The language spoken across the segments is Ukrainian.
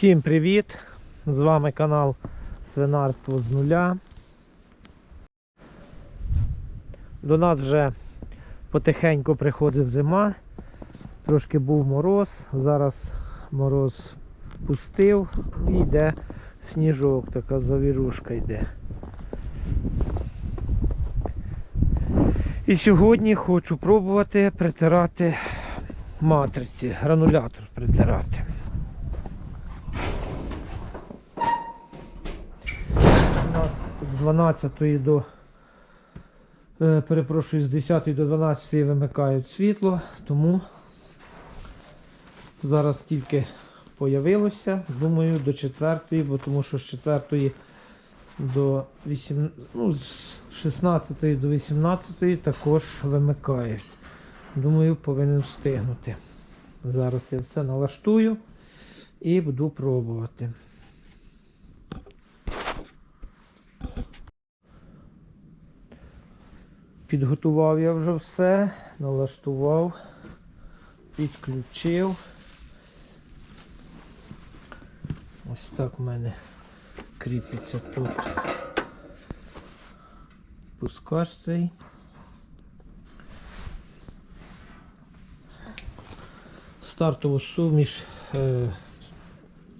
Всім привіт! З вами канал Свинарство з нуля. До нас вже потихеньку приходить зима. Трошки був мороз, зараз мороз пустив і йде сніжок, така завірушка йде. І сьогодні хочу пробувати притирати матриці, гранулятор притирати. 12 до е, перепрошую, з 10 до 12 вимикають світло, тому зараз тільки появилося, думаю, до 4, бо тому що з 4 до 8, ну, з 16 до 18 також вимикають. Думаю, повинен встигнути. Зараз я все налаштую і буду пробувати. Підготував я вже все, налаштував, підключив. Ось так в мене кріпиться тут пускач цей. Стартову суміш, е,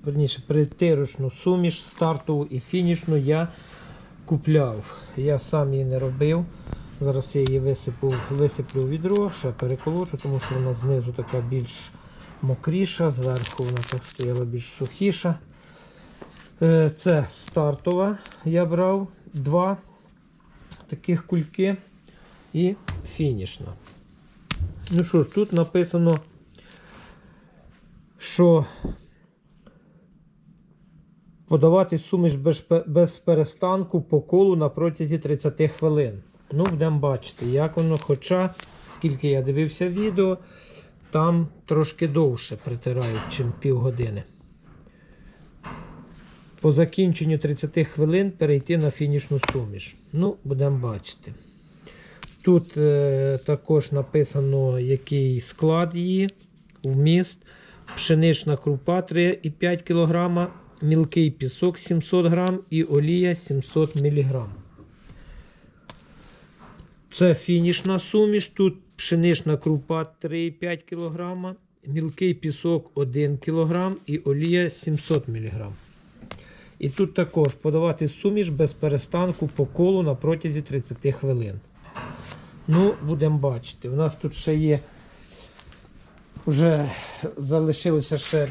верніше, притирочну суміш, стартову і фінішну я купляв. Я сам її не робив. Зараз я її висиплю, висиплю в відро, ще переколочу, тому що вона знизу така більш мокріша, зверху вона так стояла більш сухіша. Е, Це стартова. Я брав два таких кульки і фінішна. Ну що ж, тут написано, що подавати суміш без перестанку по колу на протязі 30 хвилин. Ну, будемо бачити, як воно, хоча, скільки я дивився відео, там трошки довше притирають, чим півгодини. По закінченню 30 хвилин перейти на фінішну суміш. Ну, будемо бачити. Тут е, також написано, який склад її, вміст, пшенична крупа 3,5 кг, мілкий пісок 700 г і олія 700 мг. Це фінішна суміш. Тут пшенична крупа 3,5 кг, мілкий пісок 1 кг і олія 700 мг. І тут також подавати суміш без перестанку по колу на протязі 30 хвилин. Ну, будемо бачити. У нас тут ще є. Вже залишилося ще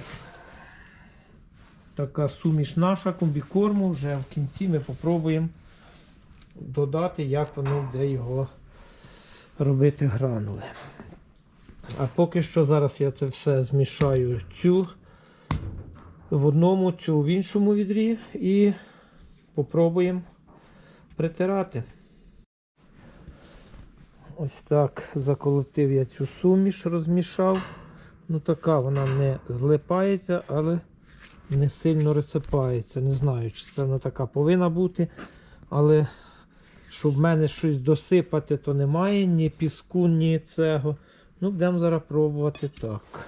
така суміш наша комбікорму. Вже в кінці ми попробуємо додати, як воно буде його робити гранули. А поки що зараз я це все змішаю цю в одному, цю в іншому відрі і попробуємо притирати. Ось так заколотив я цю суміш, розмішав. Ну така вона не злипається, але не сильно розсипається. Не знаю, чи це вона така повинна бути. Але щоб в мене щось досипати, то немає ні піску, ні цього. Ну, будемо зараз пробувати так.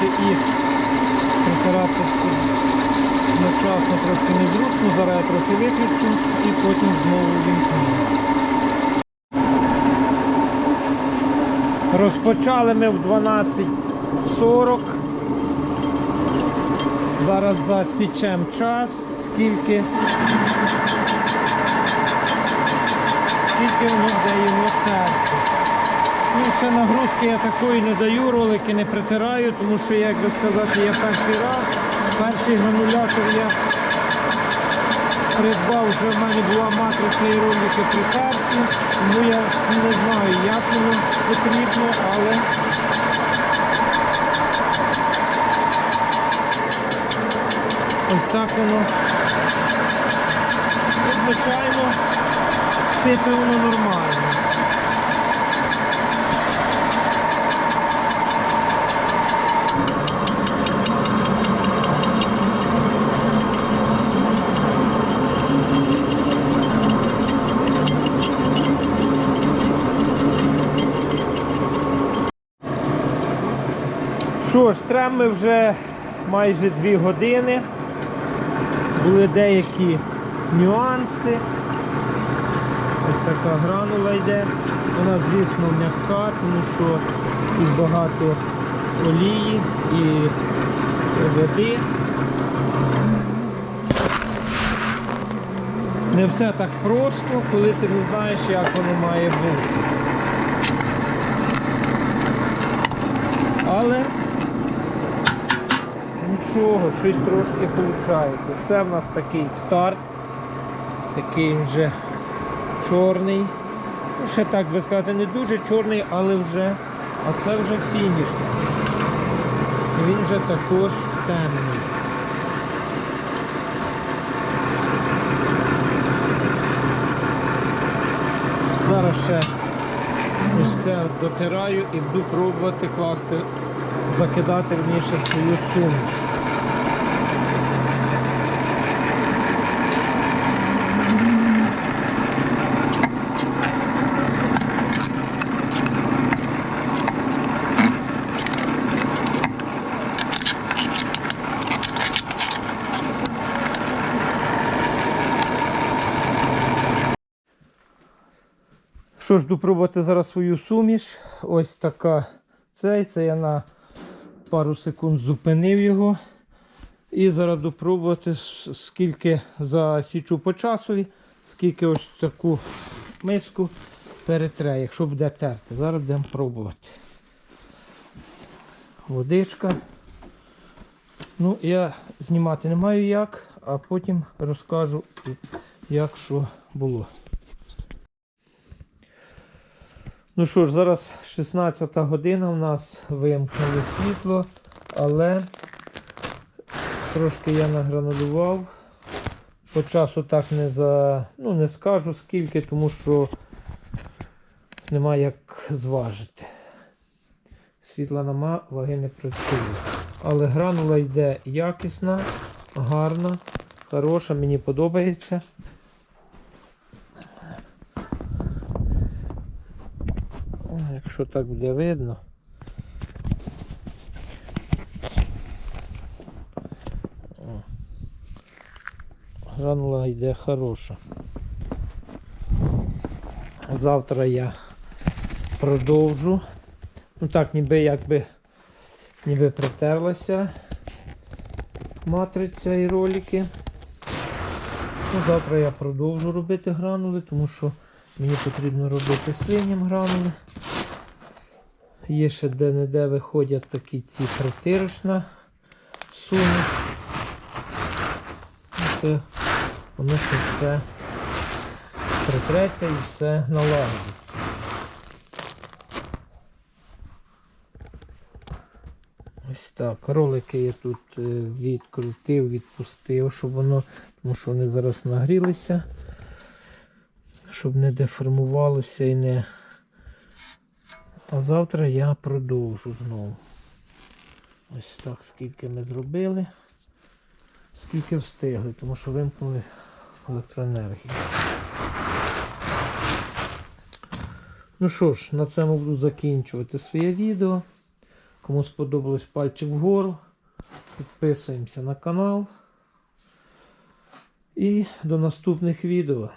прибирати і прибирати одночасно трохи незручно, зараз я трохи виключу і потім знову вімкну. Розпочали ми в 12.40. Зараз засічемо час, скільки скільки воно дає на серці. Ну, ще нагрузки я такої не даю, ролики не притираю, тому що, як би сказати, я перший раз, перший гранулятор я придбав, вже в мене була матриця і ролики притерті, тому я не знаю, як воно потрібно, але ось так воно. Ну, Звичайно, сипе воно нормально. Що ж, ми вже майже 2 години. Були деякі нюанси. Ось така гранула йде. Вона, звісно, м'яка, тому що тут багато олії і води. Не все так просто, коли ти не знаєш, як воно має бути. Але нічого, щось трошки виходить. Це в нас такий старт, такий вже чорний. Ну, Ще так би сказати, не дуже чорний, але вже, а це вже фініш. Він вже також темний. Зараз ще ось це дотираю і буду пробувати класти, закидати в свою суміш. Що ж, буду пробувати зараз свою суміш. Ось така цей. Це я на пару секунд зупинив його. І зараз буду пробувати, с- скільки засічу по часові, скільки ось таку миску перетре, якщо буде терти. Зараз будемо пробувати. Водичка. Ну, я знімати не маю як, а потім розкажу, як що було. Ну що ж, зараз 16 година, у нас вимкнули світло, але трошки я награнулював. По часу так не за, ну не скажу скільки, тому що немає як зважити. Світла нема, ваги не працює. Але гранула йде якісна, гарна, хороша, мені подобається. О, Якщо так буде видно. Гранула йде хороша. Завтра я продовжу. Ну так, ніби якби ніби притерлася матриця і ролики. Ну, завтра я продовжу робити гранули, тому що мені потрібно робити свиням гранули. Є ще де-не-де виходять такі ці притирочна суміш. Це воно ще все притреться і все налагодиться. Ось так. Ролики я тут е, відкрутив, відпустив, щоб воно, тому що вони зараз нагрілися, щоб не деформувалося і не. А завтра я продовжу знову. Ось так, скільки ми зробили, скільки встигли, тому що вимкнули електроенергію. Ну що ж, на цьому буду закінчувати своє відео. Кому сподобалось пальчик вгору. Підписуємося на канал. І до наступних відео.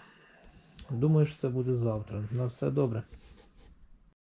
Думаю, що це буде завтра. На все добре.